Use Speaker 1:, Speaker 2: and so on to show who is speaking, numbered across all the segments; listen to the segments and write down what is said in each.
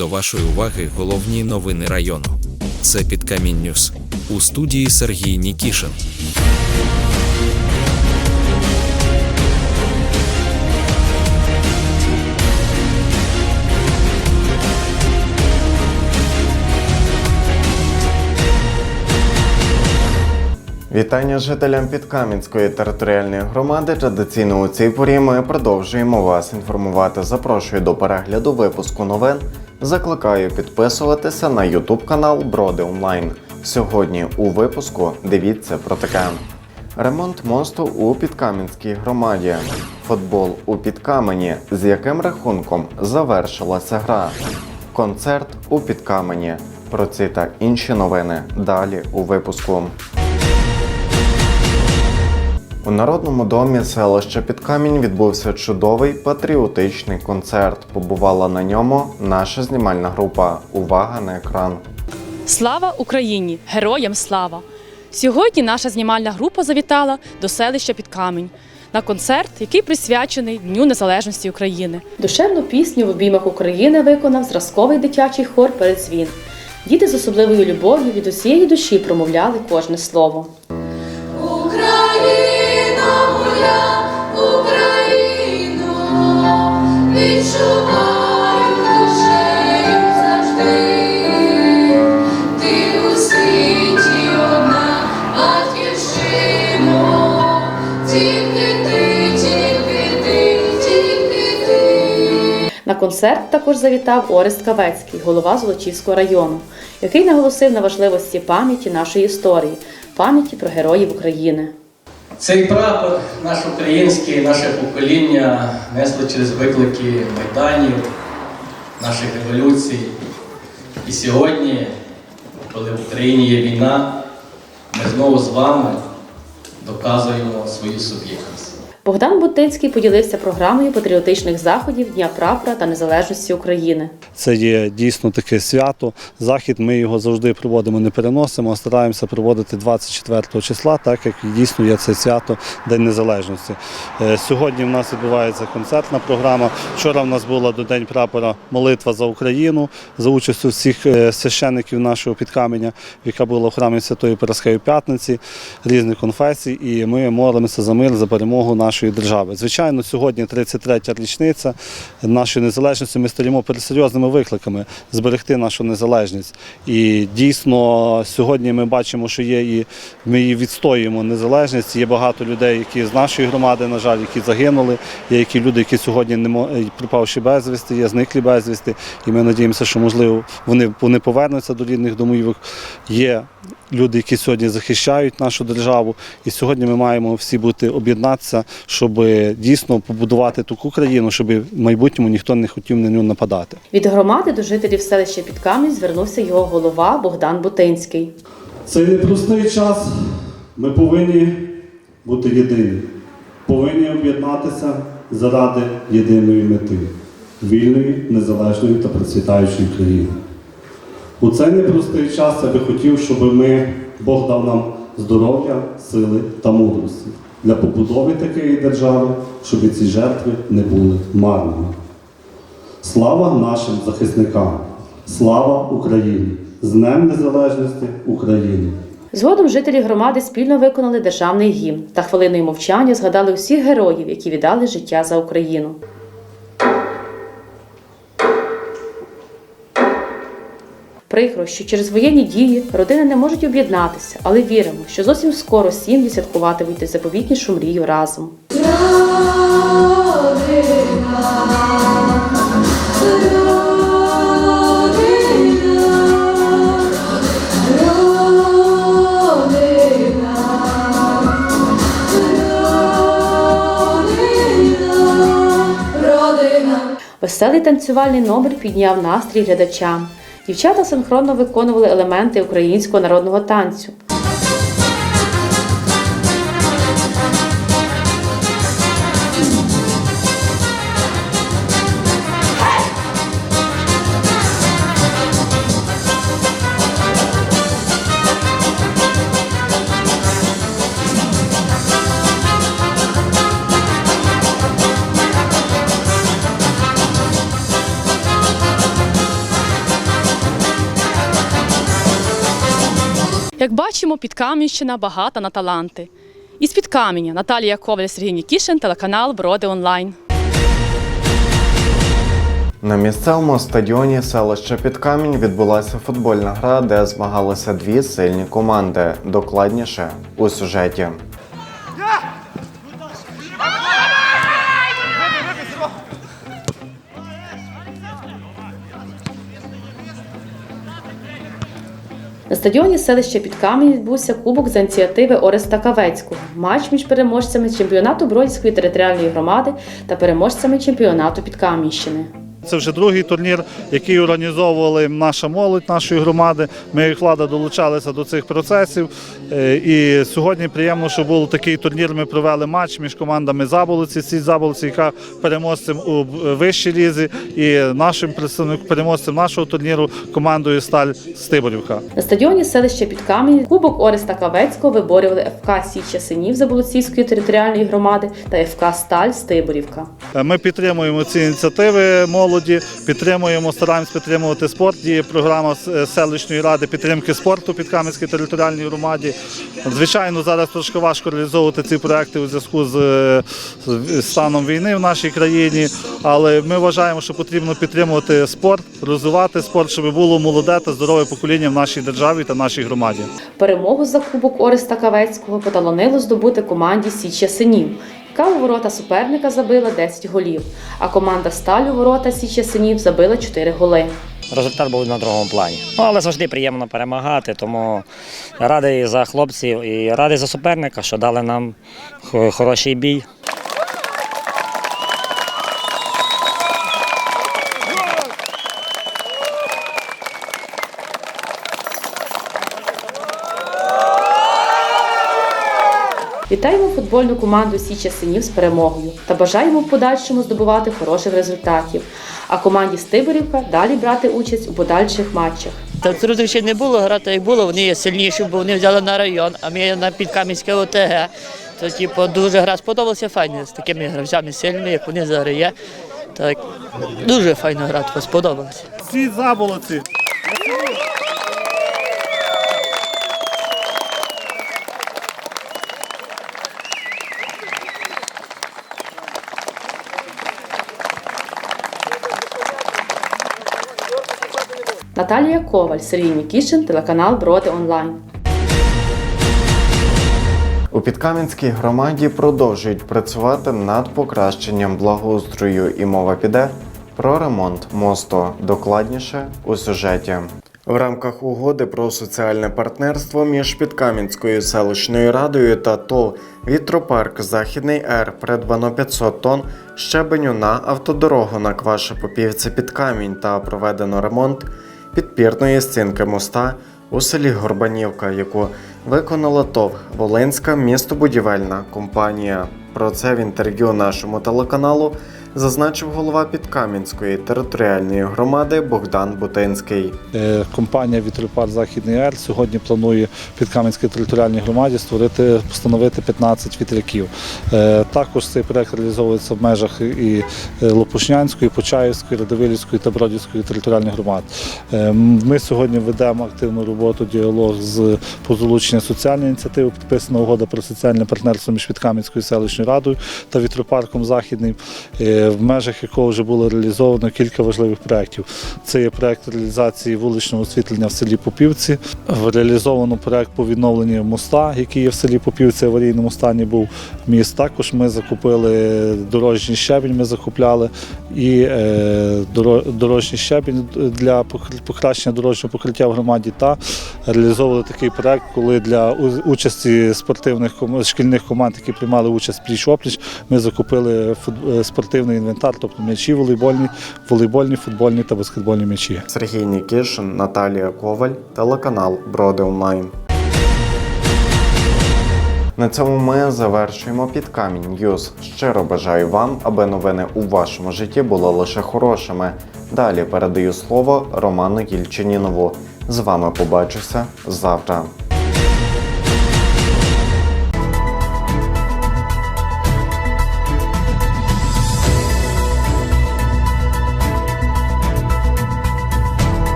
Speaker 1: до вашої уваги головні новини району. Це Підкамінь Ньюс. У студії Сергій Нікішин.
Speaker 2: Вітання жителям Підкам'янської територіальної громади. Традиційно у цій порі ми продовжуємо вас інформувати. Запрошую до перегляду випуску новин. Закликаю підписуватися на YouTube канал Броди Онлайн. Сьогодні у випуску дивіться про таке. Ремонт мосту у Підкам'янській громаді. Футбол у Підкамені. З яким рахунком завершилася гра. Концерт у Підкамені. Про ці та інші новини далі у випуску. У народному домі селища Підкамінь відбувся чудовий патріотичний концерт. Побувала на ньому наша знімальна група. Увага на екран.
Speaker 3: Слава Україні! Героям слава! Сьогодні наша знімальна група завітала до селища Підкамень на концерт, який присвячений Дню Незалежності України. Душевну пісню в обіймах України виконав зразковий дитячий хор «Передзвін». Діти з особливою любов'ю від усієї душі промовляли кожне слово.
Speaker 4: Моя, Україно, душею завжди. Ти у світі одна батьківщино, тільки ти, тільки ти, тільки ти.
Speaker 3: На концерт також завітав Орест Кавецький, голова Золочівського району, який наголосив на важливості пам'яті нашої історії, пам'яті про героїв України.
Speaker 5: Цей прапор, наш український, наше покоління несло через виклики майданів, наших революцій. І сьогодні, коли в Україні є війна, ми знову з вами доказуємо свою суб'єктність.
Speaker 3: Богдан Бутицький поділився програмою патріотичних заходів Дня прапора та незалежності України.
Speaker 6: Це є дійсно таке свято. Захід ми його завжди проводимо, не переносимо, а стараємося проводити 24 числа, так як дійсно є це свято День Незалежності. Е, Сьогодні в нас відбувається концертна програма. Вчора в нас була до День прапора молитва за Україну за участю всіх е, священників нашого підкаменя, яка була в храмі Святої Парасхеї П'ятниці, різних конфесій, і ми молимося за мир, за перемогу нашої держави. Звичайно, сьогодні 33-я річниця нашої незалежності. Ми стоїмо перед серйозними викликами зберегти нашу незалежність. І дійсно сьогодні ми бачимо, що є і ми її відстоюємо незалежність. Є багато людей, які з нашої громади, на жаль, які загинули. Є які люди, які сьогодні не мо- е, безвісти, є зниклі безвісти. І ми надіємося, що можливо вони повернуться до рідних домівок. Є люди, які сьогодні захищають нашу державу. І сьогодні ми маємо всі бути об'єднатися, щоб дійсно побудувати таку країну, щоб в майбутньому ніхто не хотів на нього нападати.
Speaker 3: Від громади до жителів селища Підкамінь звернувся його голова Богдан Бутинський.
Speaker 7: Цей непростий час ми повинні бути єдині, повинні об'єднатися заради єдиної мети вільної, незалежної та процвітаючої країни. У цей непростий час я би хотів, щоб ми, Бог дав нам здоров'я, сили та мудрості для побудови такої держави, щоб ці жертви не були марними. Слава нашим захисникам! Слава Україні! З Днем Незалежності України!
Speaker 3: Згодом жителі громади спільно виконали державний гімн та хвилиною мовчання згадали усіх героїв, які віддали життя за Україну. Прикро, що через воєнні дії родини не можуть об'єднатися, але віримо, що зовсім скоро сім'ї святкуватимуть найзаповітнішу мрію разом. Веселий танцювальний номер підняв настрій глядачам. Дівчата синхронно виконували елементи українського народного танцю. Як бачимо, Підкам'янщина багата на таланти. Із Підкам'яня Наталія Коваль, Сергій Нікішин, телеканал Броди Онлайн.
Speaker 2: На місцевому стадіоні селища Підкамінь відбулася футбольна гра, де змагалися дві сильні команди. Докладніше у сюжеті.
Speaker 3: На стадіоні селища Підкам'ян відбувся кубок з ініціативи Ореста Кавецького. Матч між переможцями чемпіонату Бродівської територіальної громади та переможцями чемпіонату Підкам'янщини.
Speaker 6: Це вже другий турнір, який організовували наша молодь нашої громади. Ми як влада долучалися до цих процесів. Е, І сьогодні приємно, що був такий турнір. Ми провели матч між командами Заболоці, Сіть Заболоці, яка переможцем у вищій лізі, і нашим представником переможцем нашого турніру командою Сталь Стиборівка.
Speaker 3: На стадіоні селища Підкамінь кубок Ореста Кавецького виборювали ФК Січа Синів Заболоцівської територіальної громади та ФК Сталь Стиборівка.
Speaker 6: Е, Ми підтримуємо ці ініціативи молоді, підтримуємо, стараємось підтримувати спорт. Діє програма селищної ради підтримки спорту під Кам'янській територіальній громаді. Звичайно, зараз трошки важко реалізовувати ці проекти у зв'язку з, е, станом війни в нашій країні, але ми вважаємо, що потрібно підтримувати спорт, розвивати спорт, щоб було молоде та здорове покоління в нашій державі та нашій громаді.
Speaker 3: Перемогу за кубок Ореста Кавецького поталонило здобути команді Січа Синів, яка у ворота суперника забила 10 голів, а команда Сталь у ворота Січа Синів забила 4 голи.
Speaker 8: Результат був на другому плані. Ну, але завжди приємно перемагати, тому радий за хлопців і радий за суперника, що дали нам хороший бій.
Speaker 3: Вітаємо футбольну команду Січа Синів з перемогою та бажаємо в подальшому здобувати хороших результатів. А команді Стиборівка далі брати участь у подальших матчах.
Speaker 9: Та ще не було, грати як було, вони є сильніші, бо вони взяли на район, а ми на підкам'янське ОТГ. То типу, дуже гра сподобалася файно з такими гравцями сильними, як вони зараз є. Так, дуже файно грати, сподобалося.
Speaker 6: Світ заболоці!
Speaker 3: Наталія Коваль, Сергій Нікішин, телеканал Броди Онлайн.
Speaker 2: У Підкам'янській громаді продовжують працювати над покращенням благоустрою, і мова піде про ремонт мосту. Докладніше у сюжеті. В рамках угоди про соціальне партнерство між Підкам'янською селищною радою та ТОВ Вітропарк Західний Р придбано 500 тонн щебеню на автодорогу на Кваша-Попівці під камінь та проведено ремонт підпірної стінки моста у селі Горбанівка, яку виконала ТОВ Волинська містобудівельна компанія. Про це в інтерв'ю нашому телеканалу зазначив голова Підкам'янської територіальної громади Богдан Бутинський.
Speaker 6: Е, Компанія Вітропарк Західний Р сьогодні планує Підкам'янській територіальній громаді створити, встановити 15 вітряків. Е, Також цей проект реалізовується в межах і е, Лопушнянської, Почаївської, Радивилівської та Бродівської територіальних громад. Ми сьогодні ведемо активну роботу, діалог з по залученню соціальної ініціативи. Підписана угода про соціальне партнерство між Підкам'янською селищною радою та вітропарком Західним, в межах якого вже було реалізовано кілька важливих проєктів. Це є проєкт реалізації вуличного освітлення в селі Попівці. Реалізовано проєкт по відновленню моста, який є в селі Попівці, в аварійному стані був міст. Також ми закупили дорожній щебінь, ми закупляли і е, дорожній щебінь для покращення дорожнього покриття в громаді та реалізовували такий проєкт, коли для участі спортивних шкільних команд, які приймали участь пліч-опліч, ми закупили е, спортивний інвентар, тобто м'ячі волейбольні, волейбольні, футбольні та баскетбольні м'ячі.
Speaker 2: Сергій Нікішин, Наталія Коваль, телеканал Броди Онлайн. На цьому ми завершуємо під камінь Ньюз. Щиро бажаю вам, аби новини у вашому житті були лише хорошими. Далі передаю слово Роману Єльчинінову. З вами побачуся завтра.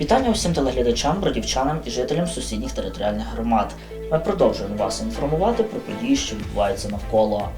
Speaker 10: Вітання усім телеглядачам, бродівчанам і жителям сусідніх територіальних громад. Ми продовжуємо вас інформувати про події, що відбуваються навколо.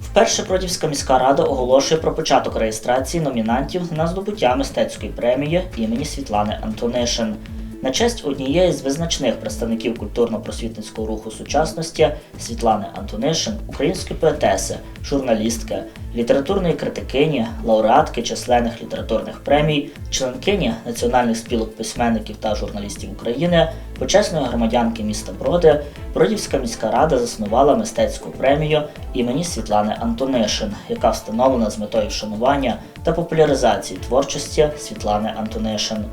Speaker 10: Вперше Бродівська міська рада оголошує про початок реєстрації номінантів на здобуття мистецької премії імені Світлани Антонишин. На честь однієї з визначних представників культурно-просвітницького руху сучасності Світлани Антонишин, української поетеси, журналістки, літературної критикині, лауреатки численних літературних премій, членкині національних спілок письменників та журналістів України, почесної громадянки міста Броди, Бродівська міська рада заснувала мистецьку премію імені Світлани Антонишин, яка встановлена з метою вшанування та популяризації творчості Світлани Антонишин.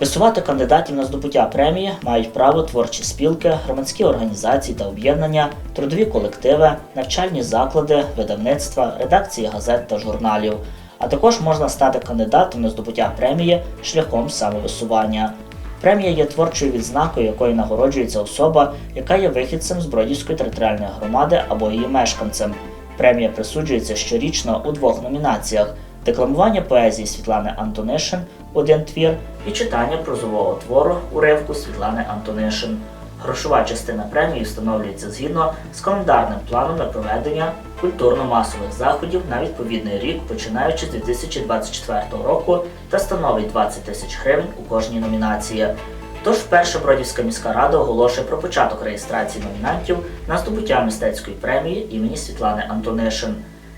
Speaker 10: Висувати кандидатів на здобуття премії мають право творчі спілки, громадські організації та об'єднання, трудові колективи, навчальні заклади, видавництва, редакції газет та журналів. А також можна стати кандидатом на здобуття премії шляхом самовисування. Премія є творчою відзнакою, якою нагороджується особа, яка є вихідцем з Бродівської територіальної громади або її мешканцем. Премія присуджується щорічно у двох номінаціях: декламування поезії Світлани Антонишин один твір і читання прозового твору уривку Світлани Антонишин. Грошова частина премії встановлюється згідно з календарним планом на проведення культурно-масових заходів на відповідний рік, починаючи з 2024 року, та становить 20 тисяч гривень у кожній номінації. Тож вперше Бродівська міська рада оголошує про початок реєстрації номінантів на здобуття мистецької премії імені Світлани Антонишин.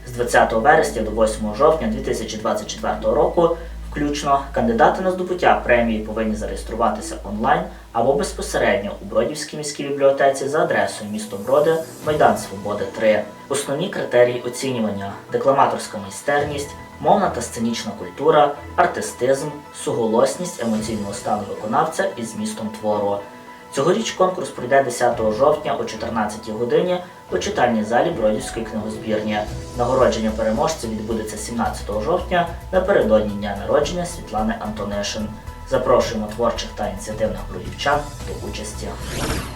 Speaker 10: З 20 вересня до 8 жовтня 2024 року включно кандидати на здобуття премії повинні зареєструватися онлайн або безпосередньо у Бродівській міській бібліотеці за адресою місто Броди, Майдан Свободи 3. Основні критерії оцінювання: декламаторська майстерність, мовна та сценічна культура, артистизм, суголосність емоційного стану виконавця і змістом твору. Цьогоріч конкурс пройде 10 жовтня о 14 годині у читальній залі Бродівської книгозбірні. Нагородження переможців відбудеться 17 жовтня напередодні дня народження Світлани Антонишин. Запрошуємо творчих та ініціативних бродівчан до участі.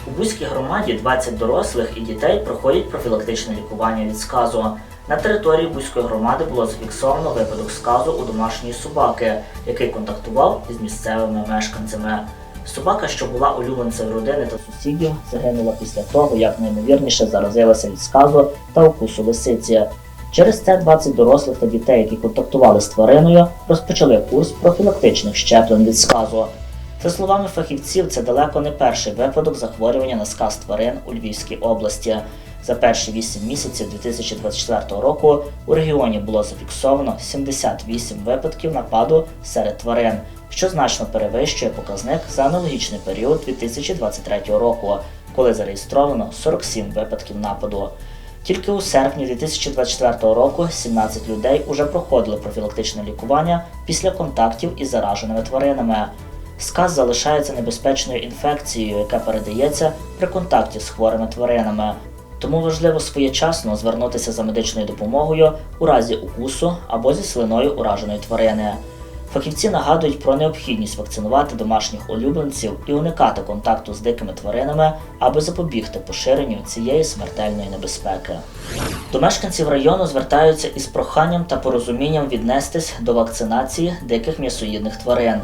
Speaker 10: У Бузькій громаді 20 дорослих і дітей проходять профілактичне лікування від сказу. На території Бузької громади було зафіксовано випадок сказу у домашньої собаки, який контактував із місцевими мешканцями. Собака, що була улюбленцем родини та сусідів, загинула після того, як наймовірніше заразилася від сказу та укусу лисиці. Через це 20 дорослих та дітей, які контактували з твариною, розпочали курс профілактичних щеплень від сказу. За словами фахівців, це далеко не перший випадок захворювання на сказ тварин у Львівській області. За перші 8 місяців 2024 року у регіоні було зафіксовано 78 випадків нападу серед тварин, що значно перевищує показник за аналогічний період 2023 року, коли зареєстровано 47 випадків нападу. Тільки у серпні 2024 року 17 людей уже проходили профілактичне лікування після контактів із зараженими тваринами. Сказ залишається небезпечною інфекцією, яка передається при контакті з хворими тваринами. Тому важливо своєчасно звернутися за медичною допомогою у разі укусу або зі слиною ураженої тварини. Фахівці нагадують про необхідність вакцинувати домашніх улюбленців і уникати контакту з дикими тваринами, аби запобігти поширенню цієї смертельної небезпеки. До мешканців району звертаються із проханням та порозумінням віднестись до вакцинації диких м'ясоїдних тварин.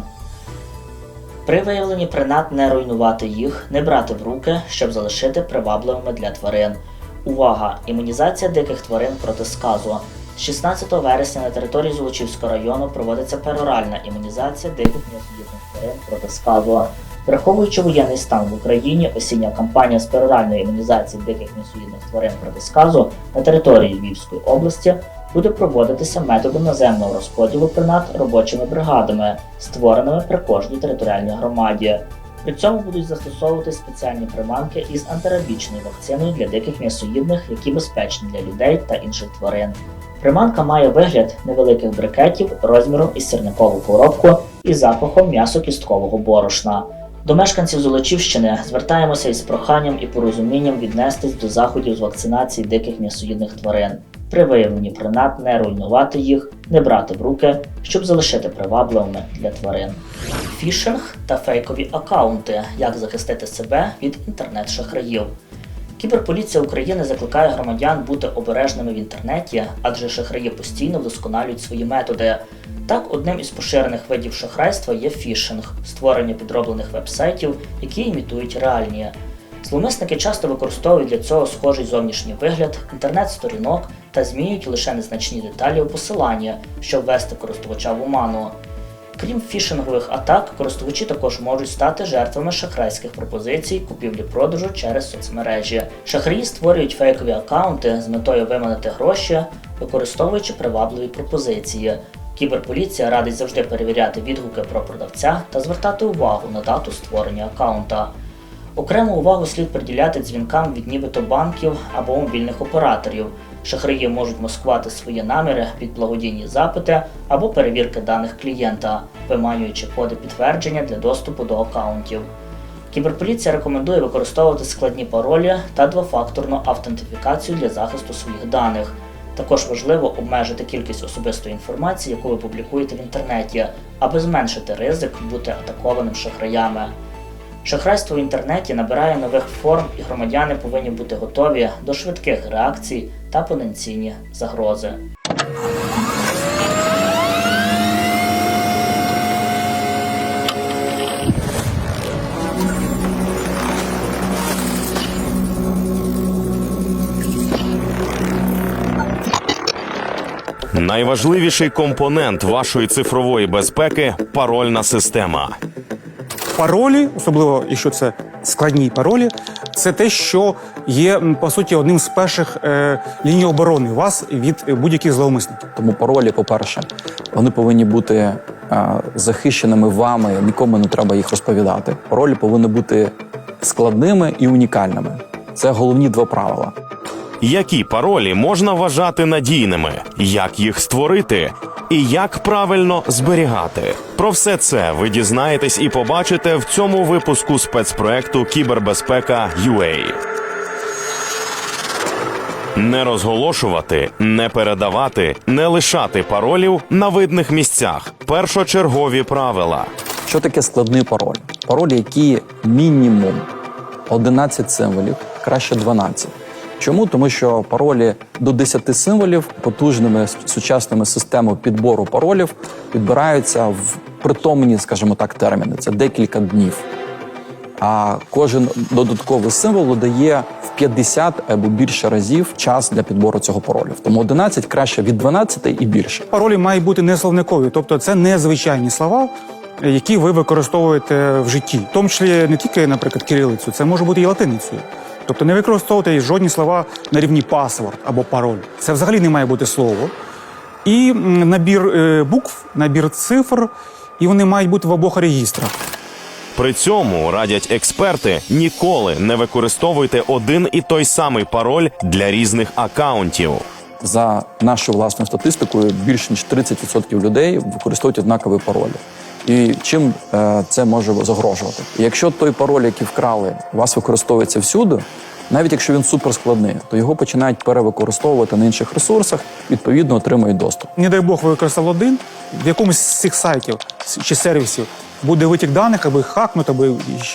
Speaker 10: При виявленні принад не руйнувати їх, не брати в руки, щоб залишити привабливими для тварин. Увага! Імунізація диких тварин проти сказу. З 16 вересня на території Золочівського району проводиться пероральна імунізація диких м'ясоїдних тварин проти сказу. Враховуючи воєнний стан в Україні, осіння кампанія з пероральної імунізації диких м'ясоїдних тварин проти сказу на території Львівської області буде проводитися методом наземного розподілу принад робочими бригадами, створеними при кожній територіальній громаді. При цьому будуть застосовувати спеціальні приманки із антирабічною вакциною для диких м'ясоїдних, які безпечні для людей та інших тварин. Приманка має вигляд невеликих брикетів розміром із сірникову коробку і запахом м'ясо-кісткового борошна. До мешканців Золочівщини звертаємося із проханням і порозумінням віднестись до заходів з вакцинації диких м'ясоїдних тварин. При виявленні принад не руйнувати їх, не брати в руки, щоб залишити привабливими для тварин. Фішинг та фейкові акаунти. Як захистити себе від інтернет-шахраїв. Кіберполіція України закликає громадян бути обережними в інтернеті, адже шахраї постійно вдосконалюють свої методи. Так, одним із поширених видів шахрайства є фішинг створення підроблених веб-сайтів, які імітують реальні. Зловмисники часто використовують для цього схожий зовнішній вигляд інтернет-сторінок та змінюють лише незначні деталі у посилання, щоб ввести користувача в оману. Крім фішингових атак, користувачі також можуть стати жертвами шахрайських пропозицій купівлі-продажу через соцмережі. Шахраї створюють фейкові акаунти з метою виманити гроші, використовуючи привабливі пропозиції. Кіберполіція радить завжди перевіряти відгуки про продавця та звертати увагу на дату створення акаунта. Окрему увагу слід приділяти дзвінкам від нібито банків або мобільних операторів. Шахраї можуть маскувати свої наміри під благодійні запити або перевірки даних клієнта, виманюючи коди підтвердження для доступу до акаунтів. Кіберполіція рекомендує використовувати складні паролі та двофакторну автентифікацію для захисту своїх даних. Також важливо обмежити кількість особистої інформації, яку ви публікуєте в інтернеті, аби зменшити ризик бути атакованим шахраями. Шахрайство в інтернеті набирає нових форм, і громадяни повинні бути готові до швидких реакцій та потенційні загрози.
Speaker 11: Найважливіший компонент вашої цифрової безпеки парольна система.
Speaker 12: Паролі, особливо якщо це складні паролі, це те, що є по суті одним з перших е, ліній оборони вас від будь-яких зловмисників.
Speaker 13: Тому паролі, по-перше, вони повинні бути е, захищеними вами, нікому не треба їх розповідати. Паролі повинні бути складними і унікальними. Це головні два правила.
Speaker 11: Які паролі можна вважати надійними, як їх створити і як правильно зберігати. Про все це ви дізнаєтесь і побачите в цьому випуску спецпроекту Кібербезпека UA. Не розголошувати, не передавати, не лишати паролів на видних місцях. Першочергові правила.
Speaker 13: Що таке складний пароль? Паролі, які мінімум 11 символів, краще 12. Чому? Тому що паролі до 10 символів потужними сучасними системами підбору паролів підбираються в притомні, скажімо так, терміни. Це декілька днів. А кожен додатковий символ дає в 50 або більше разів час для підбору цього паролю. Тому 11 краще від 12 і більше.
Speaker 12: Паролі мають бути не словникові, тобто це не звичайні слова, які ви використовуєте в житті, в тому числі не тільки, наприклад, кирилицю, це може бути і латиницею. Тобто не використовувати жодні слова на рівні паспорт або пароль. Це взагалі не має бути слово. І набір е, букв, набір цифр, і вони мають бути в обох реєстрах.
Speaker 11: При цьому радять експерти ніколи не використовуйте один і той самий пароль для різних акаунтів.
Speaker 13: За нашою власною статистикою, більше ніж 30% людей використовують однакові паролі. І чим е, це може загрожувати? Якщо той пароль, який вкрали, у вас використовується всюди, навіть якщо він суперскладний, то його починають перевикористовувати на інших ресурсах, відповідно отримують доступ.
Speaker 12: Не дай Бог ви використали один, в якомусь з цих сайтів чи сервісів буде витік даних, або їх хакнуть, або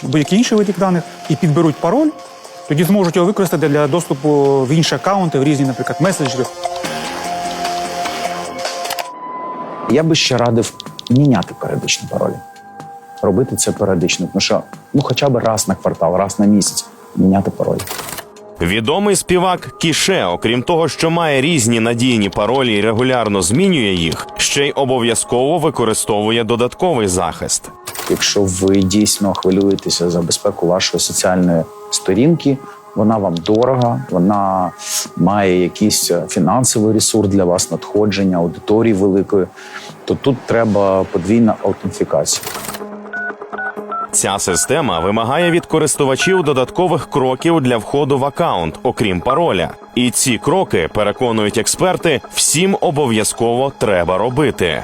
Speaker 12: будь-який інший витік даних, і підберуть пароль, тоді зможуть його використати для доступу в інші акаунти, в різні, наприклад, меседжери.
Speaker 14: Я би ще радив міняти періодично паролі. Робити це періодично, тому що ну хоча б раз на квартал, раз на місяць міняти паролі.
Speaker 11: Відомий співак Кіше, окрім того, що має різні надійні паролі і регулярно змінює їх, ще й обов'язково використовує додатковий захист.
Speaker 14: Якщо ви дійсно хвилюєтеся за безпеку вашої соціальної сторінки, вона вам дорога, вона має якийсь фінансовий ресурс для вас, надходження, аудиторії великої, то тут треба подвійна аутентифікація.
Speaker 11: Ця система вимагає від користувачів додаткових кроків для входу в акаунт, окрім пароля. І ці кроки, переконують експерти, всім обов'язково треба робити.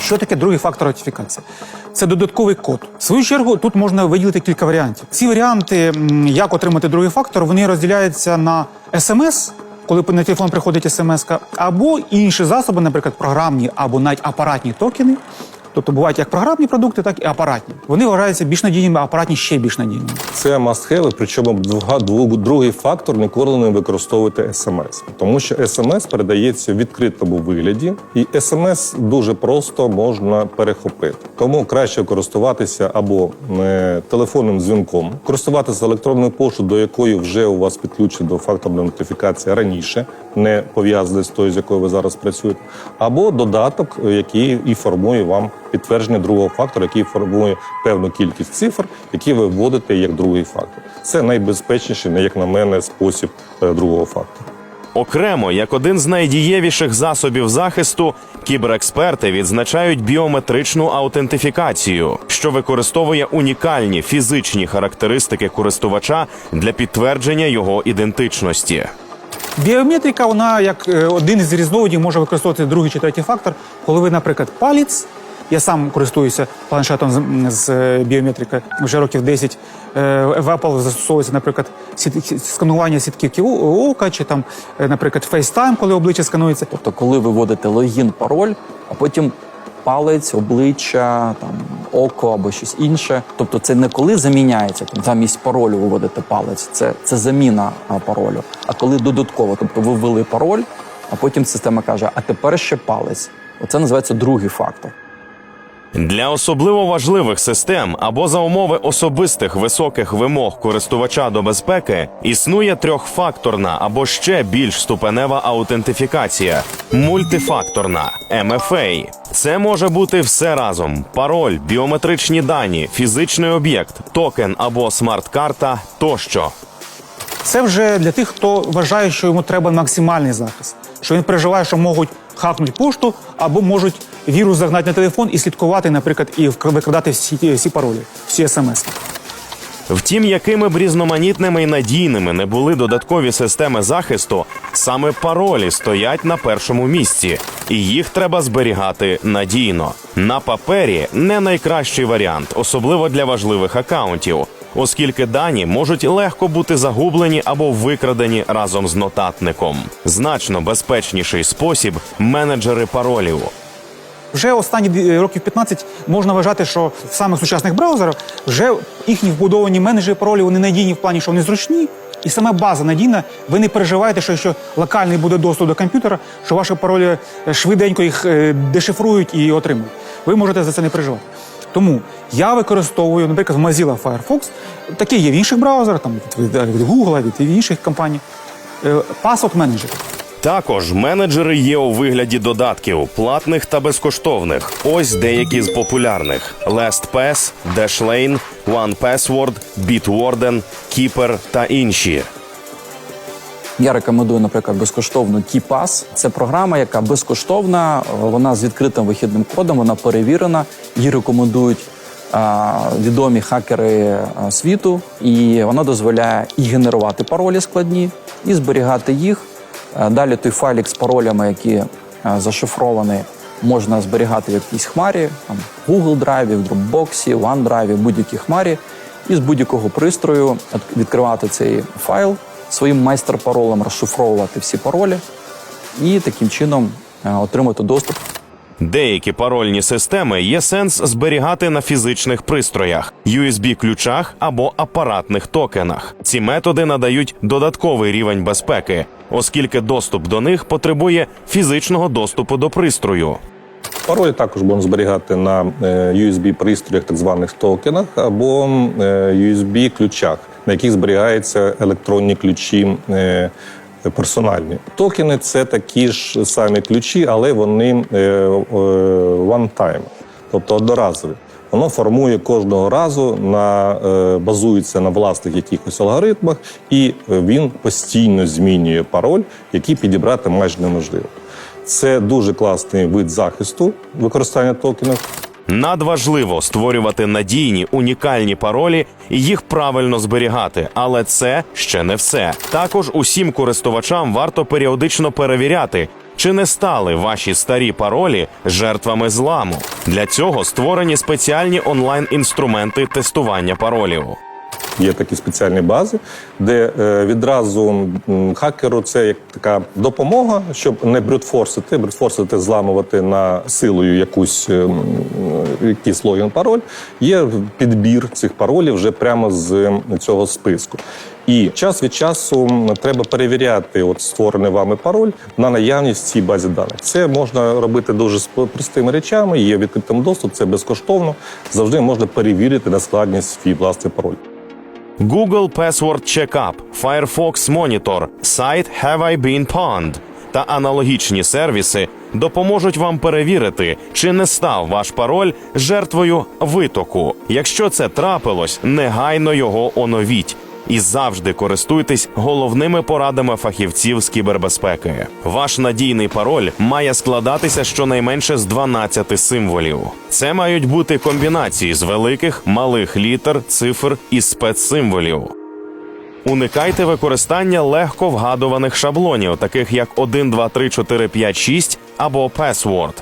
Speaker 12: Що таке другий фактор аутентифікації? Це додатковий код. В свою чергу тут можна виділити кілька варіантів. Ці варіанти, як отримати другий фактор, вони розділяються на смс, коли на телефон приходить смс, або інші засоби, наприклад, програмні або навіть апаратні токени, Тобто бувають як програмні продукти, так і апаратні. Вони вважаються більш надійними, а апаратні ще більш надійними.
Speaker 15: Це have, причому другий фактор ніколи не використовуйте смс, тому що смс передається в відкритому вигляді, і смс дуже просто можна перехопити. Тому краще користуватися або е, телефонним дзвінком, користуватися електронною поштою, до якої вже у вас підключена до факторної нотифікації раніше, не пов'язаний з тою, з якою ви зараз працюєте, або додаток, який і формує вам підтвердження другого фактора, який формує певну кількість цифр, які ви вводите як другий фактор. Це найбезпечніший, як на мене, спосіб е, другого фактора.
Speaker 11: Окремо, як один з найдієвіших засобів захисту, кіберексперти відзначають біометричну аутентифікацію, що використовує унікальні фізичні характеристики користувача для підтвердження його ідентичності.
Speaker 12: Біометрика, вона як е, один із різновидів може використовувати другий чи третій фактор, коли ви, наприклад, палець. Я сам користуюся планшетом з, е, вже років 10. Е, В Apple застосовується, наприклад, сканування сітківки ока, чи там, е, наприклад, FaceTime, коли обличчя сканується.
Speaker 13: Тобто, коли ви вводите логін, пароль, а потім палець, обличчя, там око або щось інше. Тобто, це не коли заміняється там замість паролю ви вводите палець, це, це заміна паролю. А коли додатково, тобто ви ввели пароль, а потім система каже, а тепер ще палець. Оце називається другий фактор.
Speaker 11: Для особливо важливих систем або за умови особистих високих вимог користувача до безпеки існує трьохфакторна або ще більш ступенева аутентифікація мультифакторна MFA. Це може бути все разом: пароль, біометричні дані, фізичний об'єкт, токен або смарт-карта тощо.
Speaker 12: Це вже для тих, хто вважає, що йому треба максимальний захист, що він переживає, що можуть хакнути пошту або можуть вірус загнати на телефон і слідкувати, наприклад, і викрадати всі, всі паролі, всі смс.
Speaker 11: Втім, якими б різноманітними і надійними не були додаткові системи захисту, саме паролі стоять на першому місці, і їх треба зберігати надійно. На папері не найкращий варіант, особливо для важливих акаунтів, оскільки дані можуть легко бути загублені або викрадені разом з нотатником. Значно безпечніший спосіб менеджери паролів.
Speaker 12: Вже останні років 15 можна вважати, що в самих сучасних браузерах вже їхні вбудовані менеджери паролів вони надійні в плані, що вони зручні, і саме база надійна. Ви не переживаєте, що якщо локальний буде доступ до комп'ютера, що ваші паролі е, швиденько їх е, дешифрують і отримують. Ви можете за це не переживати. Тому я використовую, наприклад, в Mozilla Firefox, такі є в інших браузерах, там від, від Google, від інших компаній. Password менеджер.
Speaker 11: Також менеджери є у вигляді додатків платних та безкоштовних. Ось деякі з популярних: LastPass, Dashlane, OnePassword, Bitwarden, Keeper та інші.
Speaker 13: Я рекомендую, наприклад, безкоштовну KeyPass. Це програма, яка безкоштовна, вона з відкритим вихідним кодом, вона перевірена. Її рекомендують відомі хакери світу, і вона дозволяє і генерувати паролі складні, і зберігати їх. Далі той файлік з паролями, які зашифровані, можна зберігати в якійсь хмарі, там Google Drive, Dropbox, OneDrive, будь-якій хмарі, і з будь-якого пристрою відкривати цей файл своїм майстер-паролем, розшифровувати всі паролі і таким чином е, отримати доступ
Speaker 11: Деякі парольні системи є сенс зберігати на фізичних пристроях, USB-ключах або апаратних токенах. Ці методи надають додатковий рівень безпеки, оскільки доступ до них потребує фізичного доступу до пристрою.
Speaker 15: Паролі також можна зберігати на е, USB-пристроях, так званих токенах, або е, USB-ключах, на яких зберігаються електронні ключі. е, Персональні токени це такі ж самі ключі, але вони е, е, one time, тобто одноразові. Воно формує кожного разу на базується на власних якихось алгоритмах, і він постійно змінює пароль, який підібрати майже неможливо. Це дуже класний вид захисту використання токенів.
Speaker 11: Надважливо створювати надійні унікальні паролі і їх правильно зберігати, але це ще не все. Також усім користувачам варто періодично перевіряти, чи не стали ваші старі паролі жертвами зламу. Для цього створені спеціальні онлайн-інструменти тестування паролів.
Speaker 15: Є такі спеціальні бази, де е, відразу хакеру це як така допомога, щоб не брютфорсити, брютфорсити, зламувати на силою якусь е, якийсь логін пароль. Є підбір цих паролів вже прямо з цього списку. І час від часу треба перевіряти от створений вами пароль на наявність в цій базі даних. Це можна робити дуже простими речами. Є відкритим доступ, це безкоштовно. Завжди можна перевірити на складність свій власний пароль.
Speaker 11: Google Password Checkup, Firefox Monitor, сайт Have I Been Pwned та аналогічні сервіси допоможуть вам перевірити, чи не став ваш пароль жертвою витоку. Якщо це трапилось, негайно його оновіть. І завжди користуйтесь головними порадами фахівців з кібербезпеки. Ваш надійний пароль має складатися щонайменше з 12 символів. Це мають бути комбінації з великих, малих літер, цифр і спецсимволів. Уникайте використання легко вгадуваних шаблонів, таких як 1, 2, 3, 4, 5, 6 або password.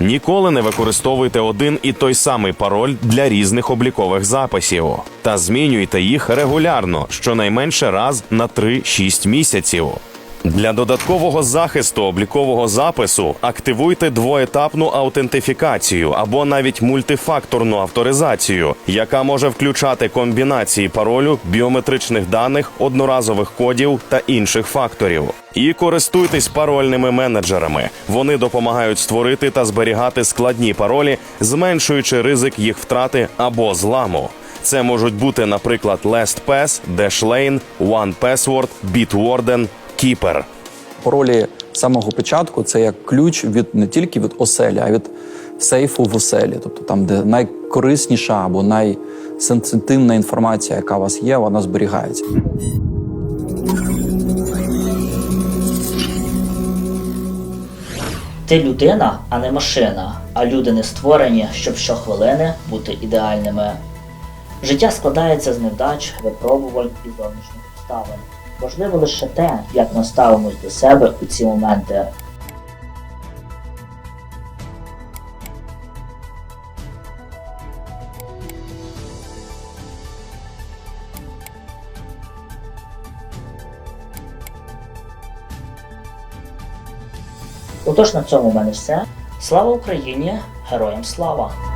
Speaker 11: Ніколи не використовуйте один і той самий пароль для різних облікових записів та змінюйте їх регулярно, щонайменше раз на 3-6 місяців. Для додаткового захисту облікового запису активуйте двоетапну аутентифікацію або навіть мультифакторну авторизацію, яка може включати комбінації паролю, біометричних даних, одноразових кодів та інших факторів. І користуйтесь парольними менеджерами. Вони допомагають створити та зберігати складні паролі, зменшуючи ризик їх втрати або зламу. Це можуть бути, наприклад, LastPass, Dashlane, OnePassword, Bitwarden, Keeper.
Speaker 13: Паролі з самого початку це як ключ від не тільки від оселі, а від сейфу в оселі. Тобто там, де найкорисніша або найсенситивна інформація, яка у вас є, вона зберігається.
Speaker 10: Ти людина, а не машина, а люди не створені, щоб щохвилини бути ідеальними. Життя складається з невдач, випробувань і зовнішніх обставин. Важливо лише те, як ми ставимось до себе у ці моменти. Отож на цьому в мене все. Слава Україні! Героям слава!